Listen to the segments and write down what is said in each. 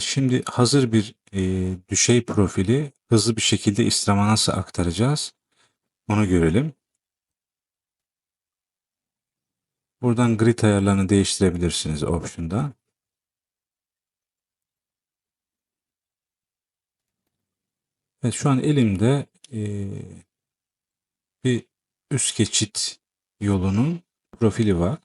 Şimdi hazır bir e, düşey profili hızlı bir şekilde Instagram'a nasıl aktaracağız? Onu görelim. Buradan grid ayarlarını değiştirebilirsiniz option'da. Evet, şu an elimde e, bir üst geçit yolunun profili var.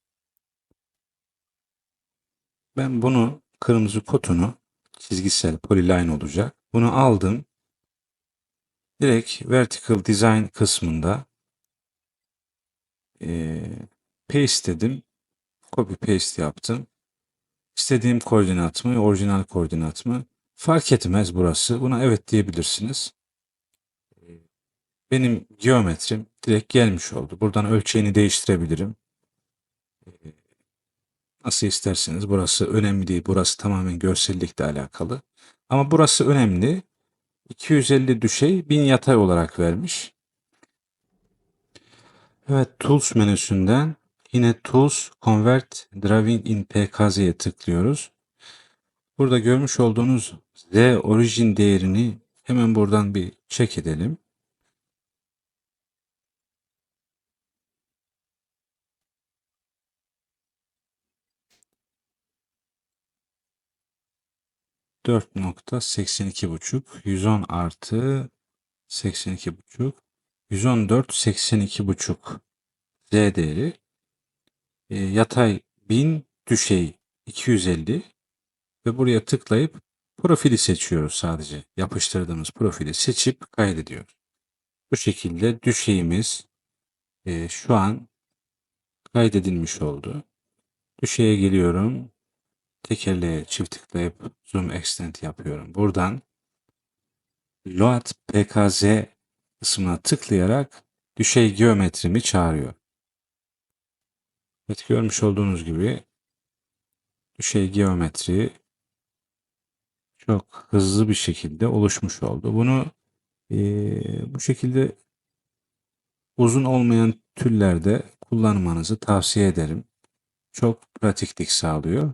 Ben bunu kırmızı kotunu çizgisel polyline olacak. Bunu aldım. Direkt vertical design kısmında e, paste dedim. Copy paste yaptım. İstediğim koordinat mı, orijinal koordinat mı? Fark etmez burası. Buna evet diyebilirsiniz. Benim geometrim direkt gelmiş oldu. Buradan ölçeğini değiştirebilirim. Nasıl isterseniz. Burası önemli değil. Burası tamamen görsellikle alakalı. Ama burası önemli. 250 düşey 1000 yatay olarak vermiş. Evet Tools menüsünden yine Tools Convert Drawing in PKZ'ye tıklıyoruz. Burada görmüş olduğunuz Z origin değerini hemen buradan bir check edelim. Dört nokta seksen iki buçuk, yüz on artı seksen iki buçuk, yüz on dört seksen iki buçuk Z değeri, e, yatay 1000, düşey 250 ve buraya tıklayıp profili seçiyoruz sadece. Yapıştırdığımız profili seçip kaydediyoruz. Bu şekilde düşeyimiz e, şu an kaydedilmiş oldu. Düşeye geliyorum. Tekerleğe çift tıklayıp zoom extend yapıyorum. Buradan load pkz kısmına tıklayarak düşey geometrimi çağırıyor. Evet görmüş olduğunuz gibi düşey geometri çok hızlı bir şekilde oluşmuş oldu. Bunu eee, bu şekilde uzun olmayan türlerde kullanmanızı tavsiye ederim. Çok pratiklik sağlıyor.